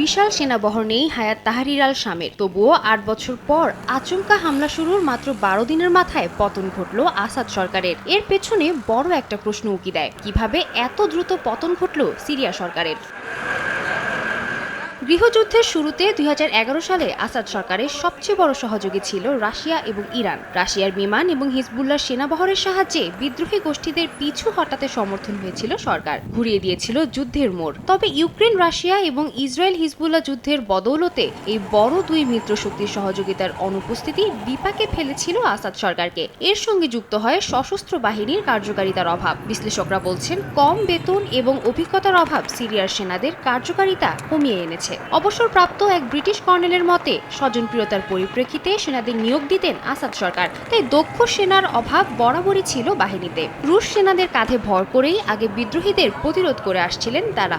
বিশাল সেনাবহর নেই, হায়াত তাহারির আল শামের। তবুও আট বছর পর আচমকা হামলা শুরুর মাত্র বারো দিনের মাথায় পতন ঘটল আসাদ সরকারের। এর পেছনে বড় একটা প্রশ্ন উকি দেয়, কীভাবে এত দ্রুত পতন ঘটল সিরিয়া সরকারের? গৃহযুদ্ধের শুরুতে দুই হাজার এগারো সালে আসাদ সরকারের সবচেয়ে বড় সহযোগী ছিল রাশিয়া এবং ইরান। রাশিয়ার বিমান এবং হিজবুল্লাহ সেনাবহরের সাহায্যে বিদ্রোহী গোষ্ঠীদের পিছু হটাতে সমর্থন হয়েছিল সরকার। ঘুরিয়ে দিয়েছিল যুদ্ধের মোড়। তবে ইউক্রেন, রাশিয়া এবং ইসরায়েল হিজবুল্লাহ যুদ্ধের বদৌলতে এই বড় দুই মিত্র শক্তির সহযোগিতার অনুপস্থিতি বিপাকে ফেলেছিল আসাদ সরকারকে। এর সঙ্গে যুক্ত হয় সশস্ত্র বাহিনীর কার্যকারিতার অভাব। বিশ্লেষকরা বলছেন, কম বেতন এবং অভিজ্ঞতার অভাব সিরিয়ার সেনাদের কার্যকারিতা কমিয়ে এনেছে। অবসরপ্রাপ্ত এক ব্রিটিশ কর্নেলের মতে, স্বজনপ্রিয়তার পরিপ্রেক্ষিতে সেনাদের নিয়োগ দিতেন আসাদ সরকার। তাই দক্ষ সেনার অভাব বরাবরই ছিল বাহিনীতে। রুশ সেনাদের কাঁধে ভর করেই আগে বিদ্রোহীদের প্রতিরোধ করে আসছিলেন তারা।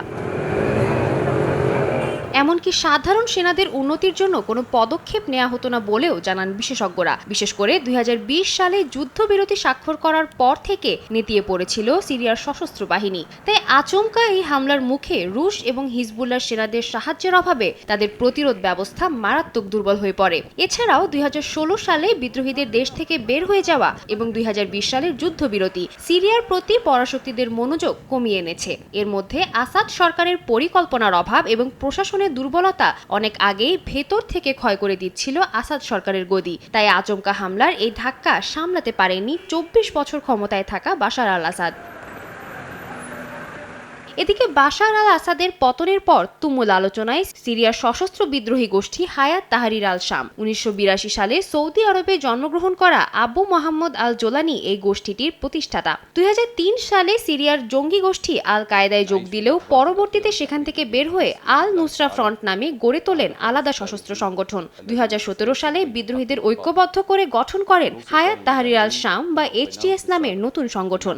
এমনকি সাধারণ সেনাদের উন্নতির জন্য কোনো পদক্ষেপ নেওয়া হতো না বলেও জানান বিশেষজ্ঞরা। বিশেষ করে দুই হাজার বিশ সালে যুদ্ধবিরতি স্বাক্ষর করার পর থেকে নেতিয়ে পড়েছিল সিরিয়ার সশস্ত্র বাহিনী। তাই আচমকা এই হামলার মুখে রুশ এবং হিজবুল্লার সেনাদের সাহায্যের অভাবে তাদের প্রতিরোধ ব্যবস্থা মারাত্মক দুর্বল হয়ে পড়ে। এছাড়াও দুই হাজার ষোলো সালে বিদ্রোহীদের দেশ থেকে বের হয়ে যাওয়া এবং দুই হাজার বিশ সালের যুদ্ধবিরতি সিরিয়ার প্রতি পরাশক্তিদের মনোযোগ কমিয়ে এনেছে। এর মধ্যে আসাদ সরকারের পরিকল্পনার অভাব এবং প্রশাসনের দুর্বলতা অনেক আগেই ভেতর থেকে ক্ষয় করে দিচ্ছিল আসাদ সরকারের গদি। তাই আচমকা হামলার এই ধাক্কা সামলাতে পারেনি চব্বিশ বছর ক্ষমতায় থাকা বাশার আল আসাদ। এদিকে বাশার আল আসাদের পতনের পর তুমুল আলোচনায় সিরিয়ার সশস্ত্র বিদ্রোহী গোষ্ঠী হায়াত তাহারির আল শাম। উনিশশো বিরাশি সালে সৌদি আরবে জন্মগ্রহণ করা আবু মোহাম্মদ আল জোলানি এই গোষ্ঠীটির প্রতিষ্ঠাতা। দুই হাজার তিন সালে সিরিয়ার জঙ্গি গোষ্ঠী আল কায়দায় যোগ দিলেও পরবর্তীতে সেখান থেকে বের হয়ে আল নুসরা ফ্রন্ট নামে গড়ে তোলেন আলাদা সশস্ত্র সংগঠন। দুই হাজার সতেরো সালে বিদ্রোহীদের ঐক্যবদ্ধ করে গঠন করেন হায়াত তাহারির আল শাম বা এইচটিএস নামের নতুন সংগঠন।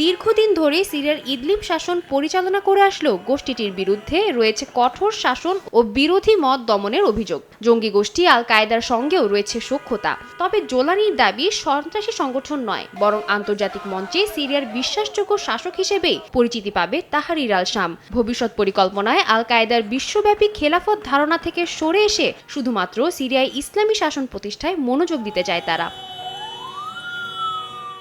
দীর্ঘদিন ধরে সিরিয়ার ইদলিব শাসন পরিচালনা করে আসলেও গোষ্ঠীটির বিরুদ্ধে রয়েছে কঠোর শাসন ও বিরোধী মত দমনের অভিযোগ। জঙ্গি গোষ্ঠী আল কায়দার সঙ্গেও রয়েছে সখ্যতা। তবে জোলানির দাবি সন্ত্রাসী সংগঠন নয়, বরং আন্তর্জাতিক মঞ্চে সিরিয়ার বিশ্বাসযোগ্য শাসক হিসেবেই পরিচিতি পাবে তাহারির আল শাম ভবিষ্যৎ পরিকল্পনায় আল কায়দার বিশ্বব্যাপী খেলাফত ধারণা থেকে সরে এসে শুধুমাত্র সিরিয়ায় ইসলামী শাসন প্রতিষ্ঠায় মনোযোগ দিতে চায় তারা।